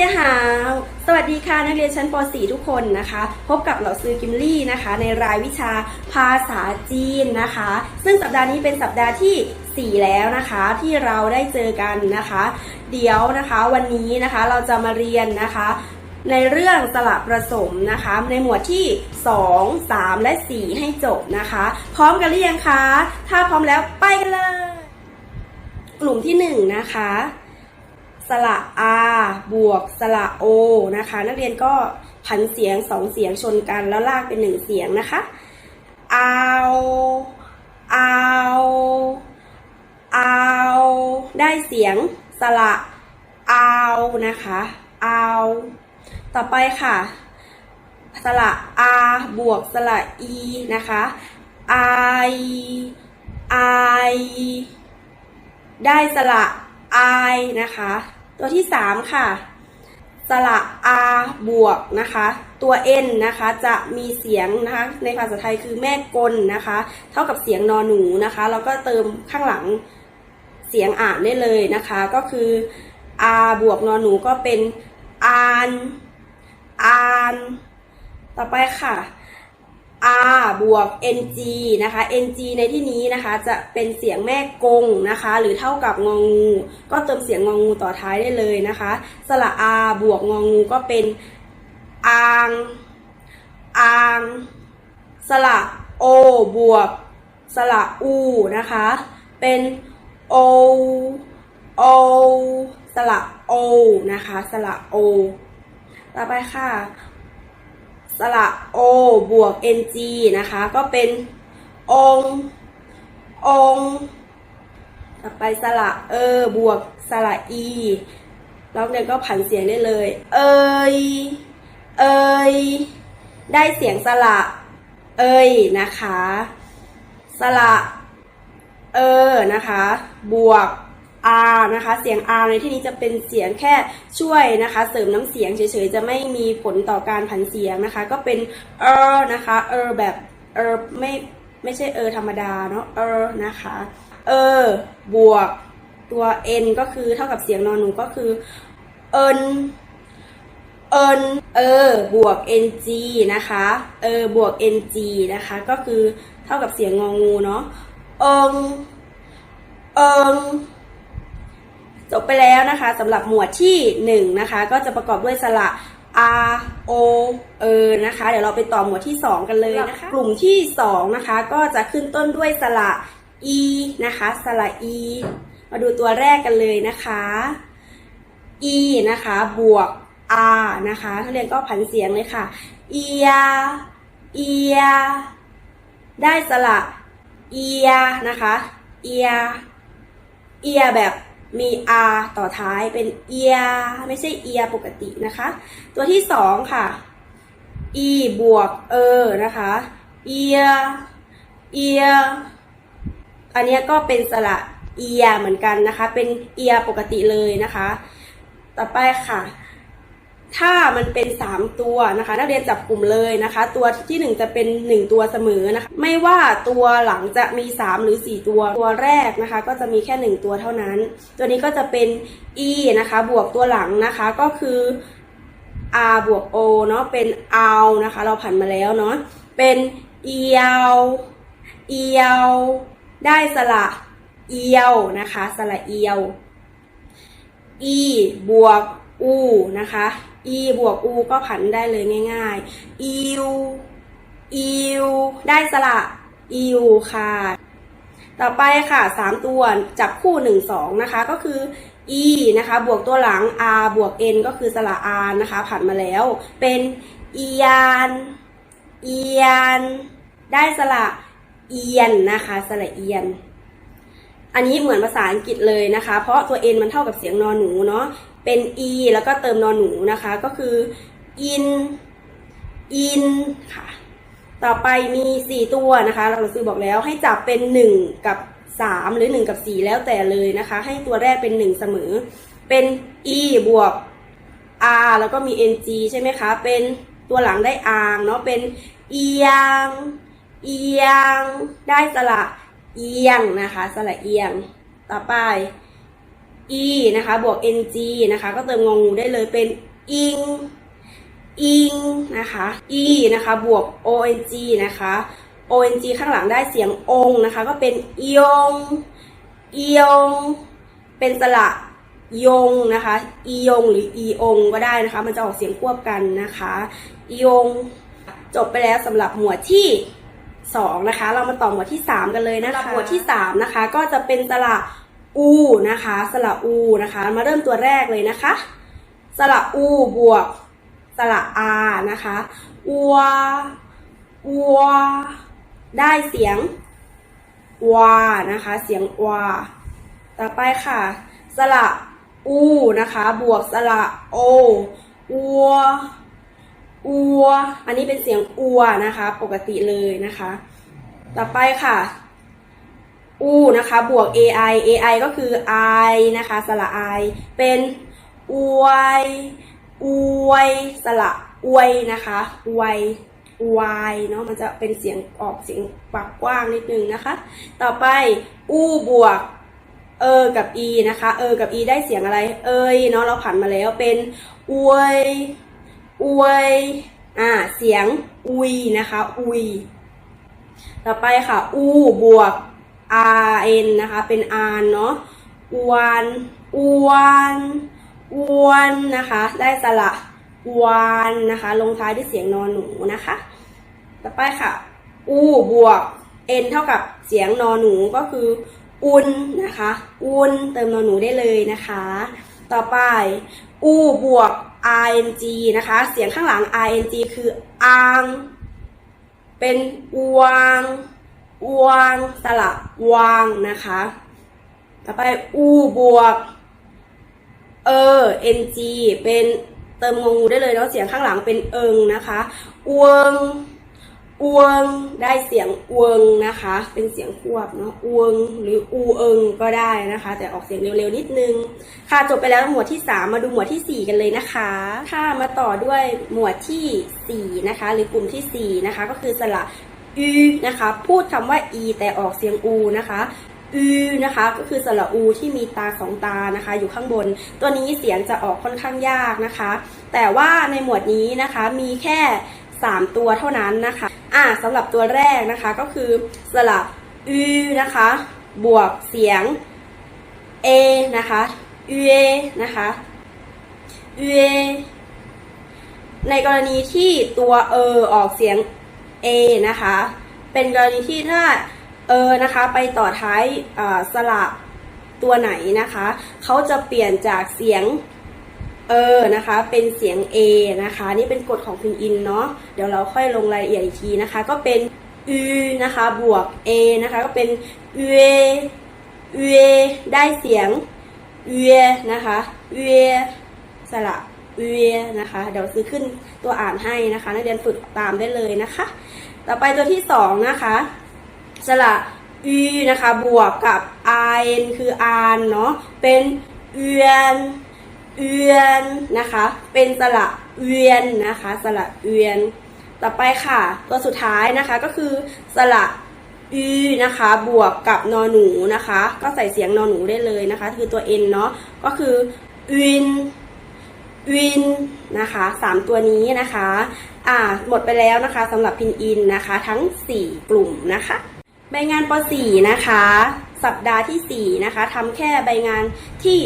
เจียหาวสวัสดีค่ะนักเรียนชั้นป .4 ทุกคนนะคะ พบกับเหล่าซื้อกิมลี่นะคะ ในรายวิชาภาษาจีนนะคะ ซึ่งสัปดาห์นี้เป็นสัปดาห์ที่ 4 แล้วนะคะที่เราได้เจอกันนะคะ เดี๋ยวนะคะวันนี้นะคะเราจะมาเรียนนะคะในเรื่องสระประสมนะคะ ในหมวดที่ 2 3 และ 4 ให้จบนะคะ พร้อมกันหรือยังคะ ถ้าพร้อมแล้วไปกันเลย กลุ่มที่ 1 นะคะ สระ R บวกสระ O นะคะ นักเรียนก็ผันเสียงสองเสียงชนกันแล้วลากเป็นหนึ่งเสียงนะคะเอาเอาเอาได้เสียงสระเอานะคะเอาต่อไปค่ะ สระ R บวกสระ E นะคะ I I ได้สระ I นะคะ ตัวที่ 3 ค่ะ สระ R บวกนะคะ ตัว N นะคะ จะมีเสียงนะคะ ในภาษาไทยคือแม่กลนะคะ เท่ากับเสียงนอนหนูนะคะ แล้วก็เติมข้างหลังเสียงอ่านได้เลยนะคะ ก็คือ R บวกนอนหนูก็เป็นอานอาน ต่อไปค่ะ R บวก NG นะคะ NG ในที่นี้นะคะจะเป็นเสียงแม่กงนะคะ หรือเท่ากับงองู ก็เติมเสียงงองูต่อท้ายได้เลยนะคะ สระ R บวกงองูก็เป็นอางอางสระ O บวกสระอูนะคะ เป็น O O สระ O นะคะ สระ O ต่อไปค่ะ สระ o บวก ng นะคะ ก็เป็นององต่อไปสระเออบวกสระ e แล้วเนี่ยก็ผันเสียงได้เลย เอยเอยได้เสียงสระเอยนะคะ สระเออนะคะ บวก R นะคะ เสียง R ในที่นี้จะเป็นเสียงแค่ช่วยนะคะ เสริมน้ำเสียงเฉยๆ จะไม่มีผลต่อการผันเสียงนะคะ ก็เป็นเออนะคะเออแบบเออไม่ไม่ใช่เออธรรมดาเนาะเออนะคะเออบวกตัว n ก็คือเท่ากับเสียงนอนหนูก็คือเอินเอินเออบวก ng นะคะ เออบวก ng นะคะ ก็คือเท่ากับเสียงงองูเนาะเอิงเอิง จบไปแล้วนะคะสำหรับหมวดที่1นะคะก็จะประกอบด้วยสระ R O เออนะคะ เดี๋ยวเราไปต่อหมวดที่ 2 กันเลยนะคะ กลุ่มที่2นะคะก็จะขึ้นต้นด้วยสระ E นะคะสระ E มาดูตัวแรกกันเลยนะคะ E นะคะบวก R นะคะนักเรียนก็ผันเสียงเลยค่ะ เอีย เอีย ได้สระ เอียนะคะ เอีย เอียแบบ มี r ต่อท้ายเป็นเอียไม่ใช่เอียปกตินะคะ ตัวที่สองค่ะ e บวกเออนะคะเอียเอียอันนี้ก็เป็นสระเอียเหมือนกันนะคะ เป็นเอียปกติเลยนะคะ ต่อไปค่ะ ถ้ามันเป็น 3 ตัวนะคะ นักเรียนจับกลุ่มเลยนะคะ ตัวที่ 1 จะเป็น 1 ตัวเสมอนะคะ ไม่ว่าตัวหลังจะมี 3 หรือ 4 ตัวตัวแรกนะคะ ก็จะมีแค่ 1 ตัวเท่านั้น ตัวนี้ก็จะเป็น e นะคะ บวกตัวหลังนะคะก็คือ r บวก o เนาะเป็นเอานะคะ เราผันมาแล้วเนาะเป็นเอียวเอียวได้สระเอียวนะคะ สระเอียว e บวก u นะคะ e บวก u ก็ผันได้เลยง่ายๆ iu iu ได้สระ iu ค่ะ ต่อไปค่ะสามตัวจับคู่หนึ่งสองนะคะก็คือ e นะคะ บวกตัวหลัง r บวก n ก็คือสระ r นะคะ ผันมาแล้ว เป็นเอียนเอียน ได้สระเอียนนะคะ สระเอียน อันนี้เหมือนภาษาอังกฤษเลยนะคะ เพราะตัว n มันเท่ากับเสียงนอนหนูเนาะ เป็น e แล้วก็เติมนอนหนูนะคะ ก็คือ in in ค่ะ ต่อไปมี 4 ตัวนะคะ เราซื้อบอกแล้วให้จับเป็น 1 กับ 3 หรือ 1 กับ 4 แล้วแต่เลยนะคะ ให้ตัวแรกเป็น 1 เสมอ เป็น e บวก r แล้วก็มี ng ใช่ไหมคะ เป็นตัวหลังได้อางเนาะ เป็นเอียง เอียง ได้สระเอียงนะคะ สระเอียง ต่อไป e นะคะบวก ng นะคะ ก็เติมงองูได้เลยเป็นอิงอิงนะคะ e นะคะบวก ong นะคะ ong ข้างหลังได้เสียงองนะคะ ก็เป็นอียงอียง เป็นสระยงนะคะอียงหรืออีองก็ได้นะคะ มันจะออกเสียงควบกันนะคะอียงจบไปแล้วสำหรับหมวดที่สองนะคะ เรามาต่อหมวดที่สามกันเลยนะคะหมวดที่สามนะคะ ก็จะเป็นสระ อูนะคะสระอูนะคะ มาเริ่มตัวแรกเลยนะคะ สระอูบวกสระอานะคะอัวอัวได้เสียงวานะคะ เสียงวาต่อไปค่ะ สระอูนะคะ บวกสระโออัวอัว อันนี้เป็นเสียงอัวนะคะ ปกติเลยนะคะ ต่อไปค่ะ อูนะคะ บวก ai ai ก็คือ i นะคะ สระ i เป็นอวยอวยสระอวยนะคะอวยวายเนาะมันจะเป็นเสียงออกเสียงปากกว้างนิดนึงนะคะ ต่อไปอูบวกเออกับ e นะคะเออกับ e ได้เสียงอะไร เอยเนาะเราผันมาแล้วเป็นอวยอวยอ่าเสียงอุยนะคะอุยต่อไปค่ะอูบวก rn นะคะ เป็นอานเนาะอวนอวนอวนนะคะ ได้สระวานนะคะ ลงท้ายด้วยเสียงนอนหนูนะคะ ต่อไปค่ะอูบวก n เท่ากับเสียงนอนหนูก็คือ อุนนะคะ อุนเติมนอนหนูได้เลยนะคะ ต่อไปอูบวก ing นะคะ เสียงข้างหลัง ing คืออาง เป็นอวาง วางสระวางนะคะ ต่อไปอูบวกเออ ng เป็นเติมงงูได้เลยเนาะเสียงข้างหลังเป็นเอิงนะคะอวงอวงได้เสียงอวงนะคะ เป็นเสียงควบเนาะอวงหรืออูเอิงก็ได้นะคะ แต่ออกเสียงเร็วๆนิดนึง ค่ะจบไปแล้วหมวดที่ 3 มาดูหมวดทีสี่4 กันเลยนะคะค่ะมาต่อด้วยหมวดทีสี่4 นะคะ หรือกลุ่มทีสี่4 นะคะ ก็คือสระ อูนะคะ พูดคำว่า e แต่ออกเสียงอูนะคะอูนะคะก็คือสระอูที่มีตาสองตานะคะ อยู่ข้างบน ตัวนี้เสียงจะออกค่อนข้างยากนะคะ แต่ว่าในหมวดนี้นะคะมีแค่ 3 ตัวเท่านั้นนะคะ อ่าสำหรับตัวแรกนะคะก็คือสระอูนะคะ บวกเสียง a นะคะอูเอนะคะอูเอในกรณีที่ตัวเออออกเสียง a นะคะ เป็นกรณีที่ถ้าเออนะคะไปต่อท้ายสระตัวไหนนะคะเขาจะเปลี่ยนจากเสียงเออนะคะเป็นเสียง A นะคะนี่เป็นกฎของพินอินเนาะเดี๋ยวเราค่อยลงรายละเอียดอีกทีนะคะ ก็เป็นอ u นะคะบวก A นะคะก็เป็น U U ได้เสียง U นะคะ U สระ U นะคะ เดี๋ยวซื้อขึ้นตัวอ่านให้นะคะ นักเรียนฝึกตามได้เลยนะคะ ต่อไปตัวที่สองนะคะสระ u นะคะบวกกับ n คืออานเนาะเป็นเอือนเอือนนะคะ เป็นสระเวียนนะคะ สระเวียน ต่อไปค่ะ ตัวสุดท้ายนะคะก็คือสระอูนะคะ บวกกับนอหนูนะคะ ก็ใส่เสียงนอหนูได้เลยนะคะ คือตัว n เนาะก็คือวิน วินนะคะสามตัวนี้นะคะอ่าหมดไปแล้วนะคะสำหรับพินอินนะคะทั้ง 4 กลุ่มนะคะใบงานป .4 นะคะ สัปดาห์ที่4นะคะทำแค่ใบงานที่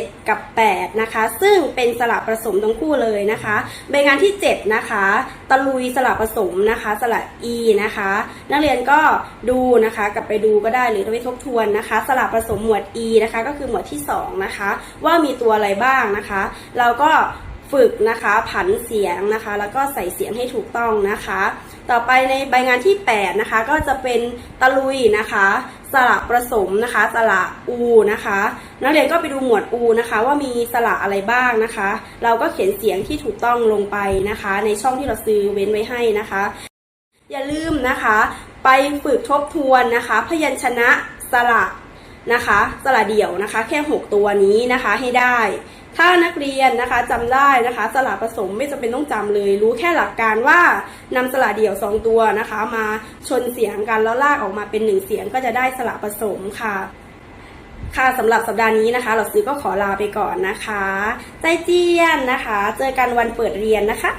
7 กับ 8 นะคะ ซึ่งเป็นสลับผสมทั้งคู่เลยนะคะใบงานที่ 7 นะคะ ตะลุยสลับผสมนะคะสลับ e นะคะ นักเรียนก็ดูนะคะ กลับไปดูก็ได้หรือไปทบทวนนะคะสลับผสมหมวด e นะคะ ก็คือหมวดที่ 2 นะคะ ว่ามีตัวอะไรบ้างนะคะ เราก็ฝึกนะคะผันเสียงนะคะ แล้วก็ใส่เสียงให้ถูกต้องนะคะ ต่อไปในใบงานที่ 8 นะคะ ก็จะเป็นตะลุยนะคะ ระผสมนะคะ สระอูนะคะ นักเรียนก็ไปดูหมวดอูนะคะ ว่ามีสระอะไรบ้างนะคะ เราก็เขียนเสียงที่ถูกต้องลงไปนะคะ ในช่องที่เราซื้อเว้นไว้ให้นะคะ อย่าลืมนะคะ ไปฝึกทบทวนนะคะ พยัญชนะสระนะคะ สระเดี่ยวนะคะ แค่ 6 ตัวนี้นะคะให้ได้ ถ้านักเรียนนะคะจำได้นะคะ สระผสมไม่จำเป็นต้องจำเลย รู้แค่หลักการว่านำสระเดี่ยว 2 ตัวนะคะ มาชนเสียงกันแล้วลากออกมาเป็นหนึ่งเสียงก็จะได้สระผสมค่ะ ค่ะสำหรับสัปดาห์นี้นะคะ เราซื้อก็ขอลาไปก่อนนะคะ ใจเจียนนะคะ เจอกันวันเปิดเรียนนะคะ